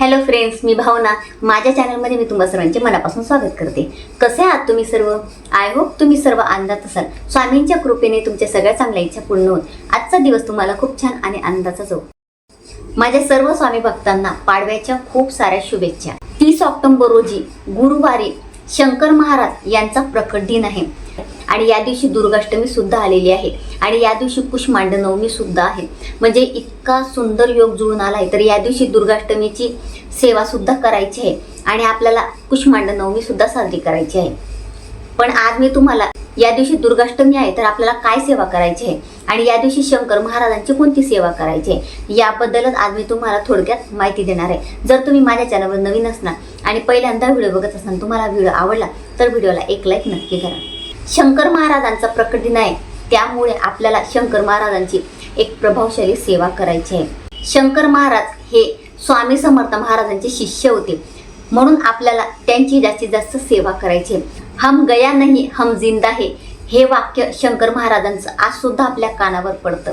Hello friends मी भावना. माझ्या चॅनलमध्ये मी तुम्हा सर्वांचे मनापासून स्वागत करते. कसे आहात तुम्ही सर्व? आय होप तुम्ही सर्व आनंदात असाल. स्वामींच्या कृपेने तुमच्या सगळ्या चांगल्या इच्छा पूर्ण होत. आजचा दिवस तुम्हाला खूप छान आणि आनंदाचा जाऊ. माझ्या सर्व स्वामी भक्तांना पाडव्याच्या खूप साऱ्या शुभेच्छा. तीस ऑक्टोबर रोजी गुरुवारी शंकर महाराज यांचा प्रकट दिन आहे. आणि या दिवशी दुर्गाष्टमी सुद्धा आलेली आहे. आणि या दिवशी कुष्मांड नवमी सुद्धा आहे. म्हणजे इतका सुंदर योग जुळून आला आहे तर या दिवशी दुर्गाष्टमीची सेवा सुद्धा करायची आहे. आणि आपल्याला कुष्मांड नवमी सुद्धा साजरी करायची आहे. पण आज मी तुम्हाला या दिवशी दुर्गाष्टमी आहे तर आपल्याला काय सेवा करायची आहे? आणि या दिवशी शंकर महाराजांची कोणती सेवा करायची आहे? याबद्दलच आज मी तुम्हाला थोडक्यात माहिती देणार आहे. जर तुम्ही माझ्या चॅनलवर नवीन असणार आणि पहिल्यांदा व्हिडिओ बघत असणार तुम्हाला व्हिडिओ आवडला तर व्हिडिओला एक लाईक नक्की करा. शंकर महाराजांचा प्रकट दिन आहे. त्यामुळे आपल्याला शंकर महाराजांची एक प्रभावशाली सेवा करायची आहे. शंकर महाराज हे स्वामी समर्थ महाराजांचे शिष्य होते. म्हणून आपल्याला त्यांची जास्तीत जास्त सेवा करायची आहे. हम गया नाही हम जिंदा हे हे वाक्य शंकर महाराजांचं आज सुद्धा आपल्या कानावर पडतं.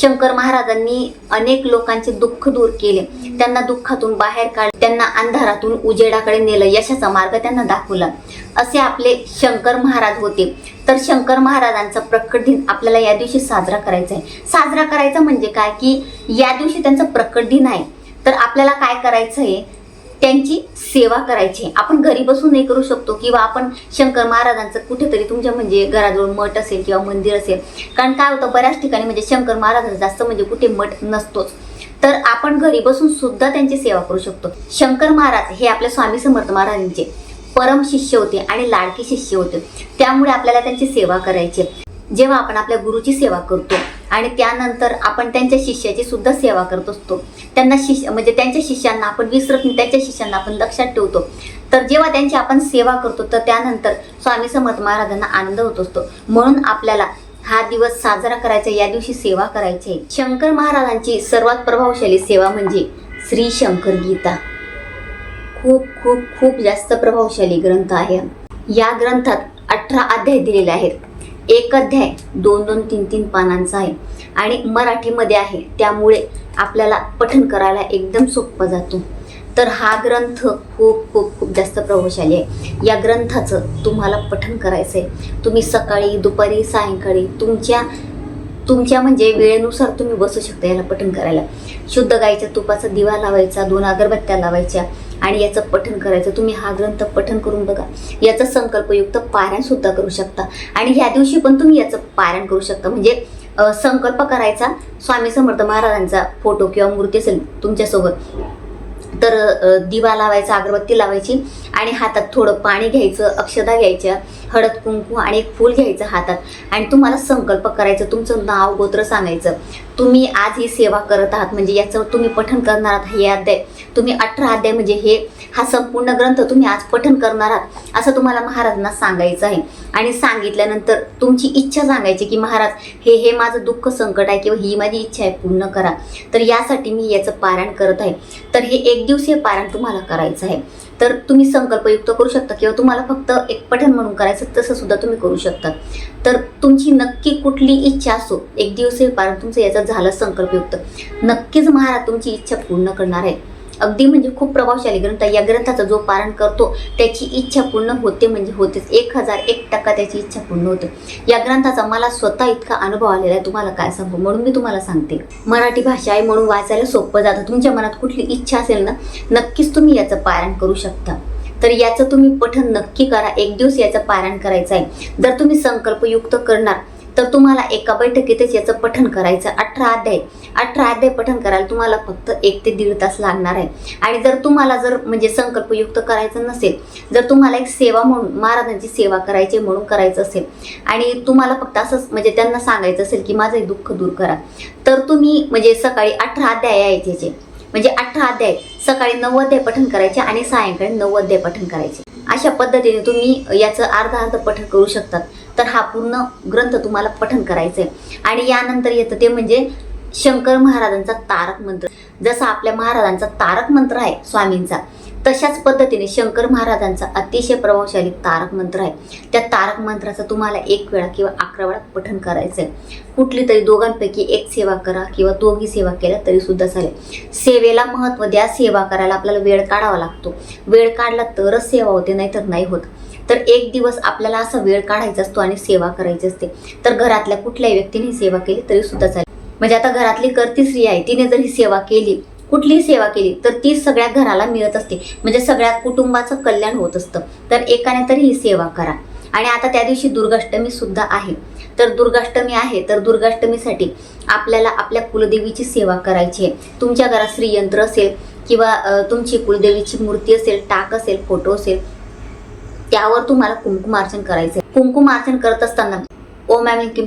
शंकर महाराजांनी अनेक लोकांचे दुःख दूर केले. त्यांना दुःखातून बाहेर काढ त्यांना अंधारातून उजेडाकडे नेलं यशाचा मार्ग त्यांना दाखवला. असे आपले शंकर महाराज होते. तर शंकर महाराजांचा प्रकट दिन आपल्याला या दिवशी साजरा करायचा आहे. साजरा करायचा म्हणजे काय? की या दिवशी त्यांचा प्रकट दिन आहे. तर आपल्याला काय करायचं आहे त्यांची सेवा करायची. आपण घरी बसून हे करू शकतो किंवा आपण शंकर महाराजांचं कुठेतरी तुमच्या म्हणजे घराजवळ मठ असेल किंवा मंदिर असेल. कारण काय होतं बऱ्याच ठिकाणी म्हणजे शंकर महाराजांचं जास्त म्हणजे कुठे मठ नसतोच. तर आपण घरी बसून सुद्धा त्यांची सेवा करू शकतो. शंकर महाराज हे आपल्या स्वामी समर्थ महाराजांचे परम शिष्य होते आणि लाडके शिष्य होते. त्यामुळे आपल्याला त्यांची सेवा करायची जेव्हा आपण आपल्या गुरुची सेवा करतो आणि त्यानंतर आपण त्यांच्या शिष्याची सुद्धा सेवा करत असतो. त्यांना शिष्य म्हणजे त्यांच्या शिष्यांना आपण विसरत नाही त्यांच्या शिष्यांना आपण लक्षात ठेवतो. तर जेव्हा त्यांची आपण सेवा करतो तर त्यानंतर स्वामी समर्थ महाराजांना आनंद होत असतो. म्हणून आपल्याला हा दिवस साजरा करायचा या दिवशी सेवा करायची. आहे. शंकर महाराजांची सर्वात प्रभावशाली सेवा म्हणजे श्री शंकर गीता. खूप खूप खूप जास्त प्रभावशाली ग्रंथ आहे. या ग्रंथात अठरा अध्याय दिलेले आहेत. एक अध्याय दोन दोन तीन तीन पानांचा आहे. आणि मराठीमध्ये आहे. त्यामुळे आपल्याला पठन करायला एकदम सोपं जातो. तर हा ग्रंथ खूप खूप खूप जास्त प्रभावशाली आहे. या ग्रंथाचं तुम्हाला पठन करायचं आहे तुम्ही सकाळी दुपारी सायंकाळी तुमच्या तुमच्या म्हणजे वेळेनुसार तुम्ही बसू शकता याला पठन करायला. शुद्ध गाईच्या तुपाचा दिवा लावायचा दोन अगरबत्त्या लावायच्या आणि याचं पठण करायचं. तुम्ही हा ग्रंथ पठण करून बघा. याचं संकल्पयुक्त पारायण सुद्धा करू शकता. आणि ह्या दिवशी पण तुम्ही याचं पारायण करू शकता. म्हणजे संकल्प करायचा स्वामी समर्थ महाराजांचा फोटो किंवा मूर्ती असेल तुमच्यासोबत तर दिवा लावायचा अगरबत्ती लावायची आणि हातात थोडं पाणी घ्यायचं अक्षदा घ्यायच्या हळद कुंकू आणि एक फूल घ्यायचं हातात. आणि तुम्हाला संकल्प करायचं तुमचं नाव गोत्र सांगायचं. तुम्ही आज ही सेवा करत आहात म्हणजे याचं तुम्ही पठन करणार आहात हे अध्याय. तुम्ही अठरा अध्याय म्हणजे हे हा संपूर्ण ग्रंथ तुम्ही आज पठन करणार आहात असं तुम्हाला महाराजांना सांगायचं आहे. आणि सांगितल्यानंतर तुमची इच्छा सांगायची की महाराज हे हे माझं दुःख संकट आहे किंवा ही माझी इच्छा आहे पूर्ण करा. तर यासाठी मी याचं पारायण करत आहे. तर हे एक दिवसीय पारायण तुम्हाला करायचं आहे. तर तुम्ही संकल्पयुक्त करू शकता किंवा तुम्हाला फक्त एक पठण म्हणून करायचं तसं सुद्धा तुम्ही करू शकता. तर तुमची नक्की कुठली इच्छा असो एक दिवसीय पारायण तुमचं याचं झालं संकल्पयुक्त. नक्कीच महाराज तुमची इच्छा पूर्ण करणार आहे. अगदी म्हणजे खूप प्रभावशाली ग्रंथ या ग्रंथाचा जो पारण करतो त्याची इच्छा पूर्ण होते म्हणजे होतेच. एक हजार एक टक्का त्याची इच्छा पूर्ण होते. या ग्रंथाचा मला स्वतः इतका अनुभव आलेला आहे. तुम्हाला काय सांगू? म्हणून मी तुम्हाला सांगते. मराठी भाषा आहे म्हणून वाचायला सोपं जातं. तुमच्या मनात कुठली इच्छा असेल ना नक्कीच तुम्ही याचं पारण करू शकता. तर याचं तुम्ही पठन नक्की करा. एक दिवस याचं पारायण करायचं आहे. जर तुम्ही संकल्पयुक्त करणार तर तुम्हाला एका बैठकीतच याचं पठण करायचं. अठरा अध्याय. अठरा अध्याय पठण करायला तुम्हाला फक्त एक ते दीड तास लागणार आहे. आणि जर तुम्हाला जर म्हणजे संकल्पयुक्त करायचं नसेल जर तुम्हाला एक सेवा म्हणून महाराजांची सेवा करायची म्हणून करायचं असेल आणि तुम्हाला फक्त असंच म्हणजे त्यांना सांगायचं असेल की माझं दुःख दूर करा तर तुम्ही म्हणजे सकाळी अठरा अध्याय आहेत याचे म्हणजे अठरा अध्याय. सकाळी नऊ अध्याय पठण करायचे आणि सायंकाळी नऊ अध्याय पठण करायचे. अशा पद्धतीने तुम्ही याचं अर्धा अर्ध पठण करू शकतात. तर हा पूर्ण ग्रंथ तुम्हाला पठन करायचं आहे आणि यानंतर येतं ते म्हणजे शंकर महाराजांचा तारक मंत्र. जसा आपल्या महाराजांचा तारक मंत्र आहे स्वामींचा तशाच पद्धतीने शंकर महाराजांचा अतिशय प्रभावशाली तारक मंत्र आहे. त्या तारक मंत्राचं तुम्हाला एक वेळा किंवा अकरा वेळा पठन करायचं आहे कुठली तरी दोघांपैकी एक सेवा करा किंवा दोघी सेवा केल्या तरी सुद्धा चालेल. सेवेला महत्त्व द्या सेवा करायला आपल्याला वेळ काढावा लागतो. वेळ काढला तरच सेवा होते नाही तर नाही होत. तर एक दिवस आपल्याला असा वेळ काढायचा असतो आणि सेवा करायची असते. तर घरातल्या कुठल्याही व्यक्तीने सेवा केली तरी सुद्धा चालेल. म्हणजे आता घरातली करती स्त्री आहे तिने जर ही सेवा केली कुठलीही सेवा केली तर ती सगळ्या घराला मिळत असते. म्हणजे सगळ्या कुटुंबाचं कल्याण होत असतं. तर एकाने तरी ही सेवा करा. आणि आता त्या दिवशी दुर्गाष्टमी सुद्धा आहे. तर दुर्गाष्टमी आहे तर दुर्गाष्टमीसाठी आपल्याला आपल्या कुलदेवीची सेवा करायची आहे. तुमच्या घरात श्रीयंत्र असेल किंवा तुमची कुलदेवीची मूर्ती असेल टाक असेल फोटो असेल त्यावर तुम्हाला कुंकुमार्चन करायचं कुंकुमार्चन करत असताना ओम ऐं किम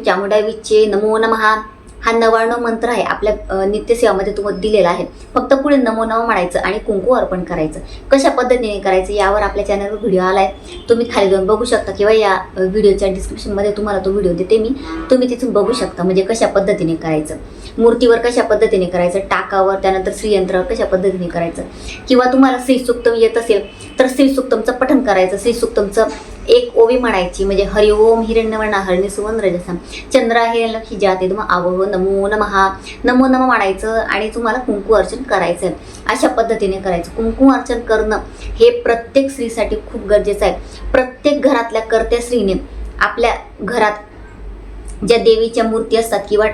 नमो नमहा हा नवाण्णव मंत्र आहे आपल्या नित्यसेवामध्ये तुम्हाला दिलेला आहे. फक्त पुढे नमो नम म्हणायचं आणि कुंकू अर्पण करायचं. कशा पद्धतीने करायचं यावर आपल्या चॅनलवर व्हिडिओ आला आहे तुम्ही खाली जाऊन बघू शकता किंवा या व्हिडिओच्या डिस्क्रिप्शनमध्ये तुम्हाला तो व्हिडिओ देते मी. तुम्ही तिथून बघू शकता म्हणजे कशा पद्धतीने करायचं. मूर्तीवर कशा पद्धतीने करायचं? टाकावर त्यानंतर श्रीयंत्रावर कशा पद्धतीने करायचं? किंवा तुम्हाला श्रीसुक्तम येत असेल तर श्रीसुक्तमचं पठण करायचं. श्रीसुक्तमचं एक ओवी म्हणायची म्हणजे हरि ओम हिरण्यवर्णा हरणी सुवर्ण चंद्र चंद्रा हिरण्यलक्षी जाते तुम आवह नमो नमहा नमो नम म्हणायचं आणि तुम्हाला कुंकू अर्चन करायचं आहे. अशा पद्धतीने करायचं. कुंकू अर्चन करणं हे प्रत्येक स्त्रीसाठी खूप गरजेचं आहे. प्रत्येक घरातल्या कर्त्या स्त्रीने आपल्या घरात ज्या देवीच्या मूर्ती असतात किंवा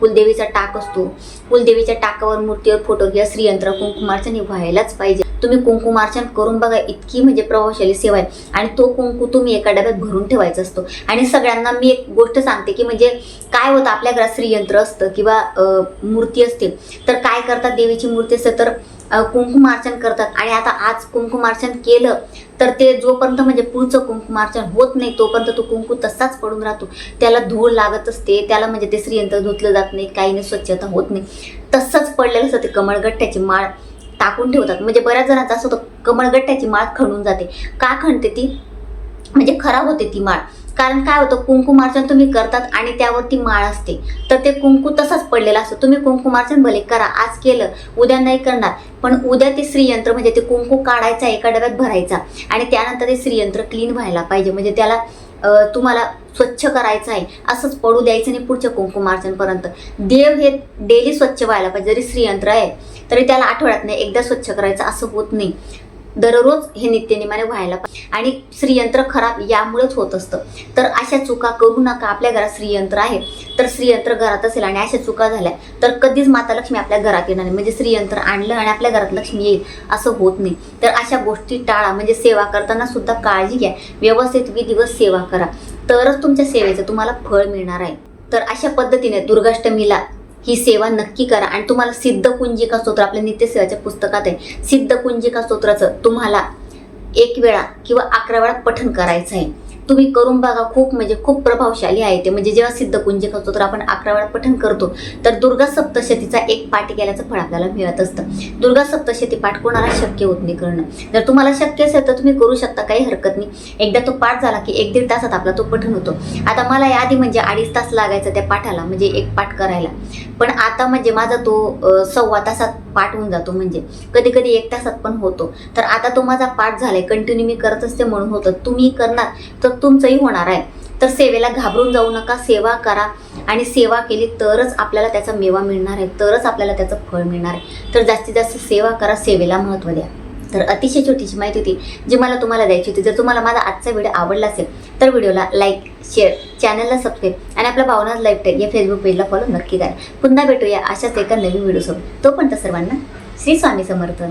कुलदेवीचा टाक असतो कुलदेवीच्या टाकावर मूर्तीवर फोटो किंवा श्रीयंत्र कुंकुमार्चन हे व्हायलाच पाहिजे. तुम्ही कुंकुमार्चन करून बघा इतकी म्हणजे प्रभावशाली सेवा आहे. आणि तो कुंकू तुम्ही एका डब्यात भरून ठेवायचा असतो. आणि सगळ्यांना मी एक गोष्ट सांगते की म्हणजे काय होतं आपल्या घरात श्रीयंत्र असतं किंवा मूर्ती असते तर काय करतात देवीची मूर्ती असते तर कुंकुमार्चन करतात. आणि आता आज कुंकुमार्चन केलं तर ते जोपर्यंत म्हणजे पुढचं कुंकुमार्चन होत नाही तोपर्यंत तो कुंकू तसाच पडून राहतो. त्याला धूळ लागत असते त्याला म्हणजे ते श्रीयंत्र धुतलं जात नाही काही नाही स्वच्छता होत नाही. तसंच पडलेलं असतं ते कमळगट्ट्याची माळ टाकून ठेवतात. म्हणजे बऱ्याच जणांचं असं होतं कमळगट्ट्याची माळ खणून जाते. का खणते ती? म्हणजे खराब होते ती माळ. कारण काय होतं कुंकुमार्चन तुम्ही करतात आणि त्यावरती माळ असते. तर ते कुंकू तसाच पडलेला असतो. तुम्ही कुंकुमार्चन भले करा आज केलं उद्या नाही करणार. पण उद्या ते श्रीयंत्र म्हणजे ते कुंकू काढायचा एका डब्यात भरायचा. आणि त्यानंतर ते श्रीयंत्र क्लीन व्हायला पाहिजे. म्हणजे त्याला तुम्हाला स्वच्छ करायचं आहे असंच पडू द्यायचं नाही पुढच्या कुंकुमार्चनपर्यंत देव हे डेली स्वच्छ व्हायला पाहिजे. जरी श्रीयंत्र आहे तरी त्याला आठवड्यात नाही एकदा स्वच्छ करायचं असं होत नाही. दररोज हे नित्यनिमाने व्हायला पाहिजे. आणि श्रीयंत्र खराब यामुळेच होत असतं. तर अशा चुका करू नका. आपल्या घरात श्रीयंत्र आहे. तर श्रीयंत्र घरात असेल आणि अशा चुका झाल्या तर कधीच माता लक्ष्मी आपल्या घरात येणार नाही. म्हणजे श्रीयंत्र आणलं आणि आपल्या घरात लक्ष्मी येईल असं होत नाही. तर अशा गोष्टी टाळा. म्हणजे सेवा करताना सुद्धा काळजी घ्या. व्यवस्थित विधिवत सेवा करा. तरच तुमच्या सेवेचं तुम्हाला फळ मिळणार आहे. तर अशा पद्धतीने दुर्गाष्टमीला ही सेवा नक्की करा. आणि तुम्हाला सिद्ध कुंजिका स्तोत्र आपल्या नित्यसेवाच्या पुस्तकात आहे. सिद्ध कुंजिका स्तोत्राचं तुम्हाला एक वेळा किंवा अकरा वेळा पठण करायचं आहे. तुम्ही करून बघा खूप म्हणजे खूप प्रभावशाली आहे ते. म्हणजे जेव्हा सिद्ध करतो तर आपण अकरा वेळा पठण करतो. तर दुर्गा सप्तशतीचा एक पाठ केल्याचं फळ आपल्याला मिळत असतं. दुर्गा सप्तशती पाठ कोणाला शक्य होत नाही करणं. जर तुम्हाला शक्य असेल तर तुम्ही करू शकता काही हरकत नाही. एकदा तो पाठ झाला की एक दीड तासात आपला तो पठण होतो. आता मला याआधी म्हणजे अडीच तास लागायचा त्या पाठाला म्हणजे एक पाठ करायला. पण आता म्हणजे माझा तो सव्वा तासात पाठ होऊन जातो. म्हणजे कधी कधी एक तासात पण होतो. तर आता तो माझा पाठ झालाय. कंटिन्यू मी करत असते म्हणून होतं. तुम्ही करणार तर तुमचंही होणार आहे. तर सेवेला घाबरून जाऊ नका. सेवा करा. आणि सेवा केली तरच आपल्याला त्याचा मेवा मिळणार आहे. तरच आपल्याला त्याचं फळ मिळणार आहे. तर जास्तीत जास्त सेवा करा. सेवेला महत्त्व द्या. तर अतिशय छोटीशी माहिती होती जी मला तुम्हाला द्यायची होती. जर तुम्हाला माझा आजचा व्हिडिओ आवडला असेल तर व्हिडिओला लाईक शेअर चॅनलला सबस्क्राईब आणि आपल्या भावनाज लाईफ टेक. या फेसबुक पेजला फॉलो नक्की करा. पुन्हा भेटूया अशाच एका नवीन व्हिडिओसोबत तोपर्यंत सर्वांना श्री स्वामी समर्थ.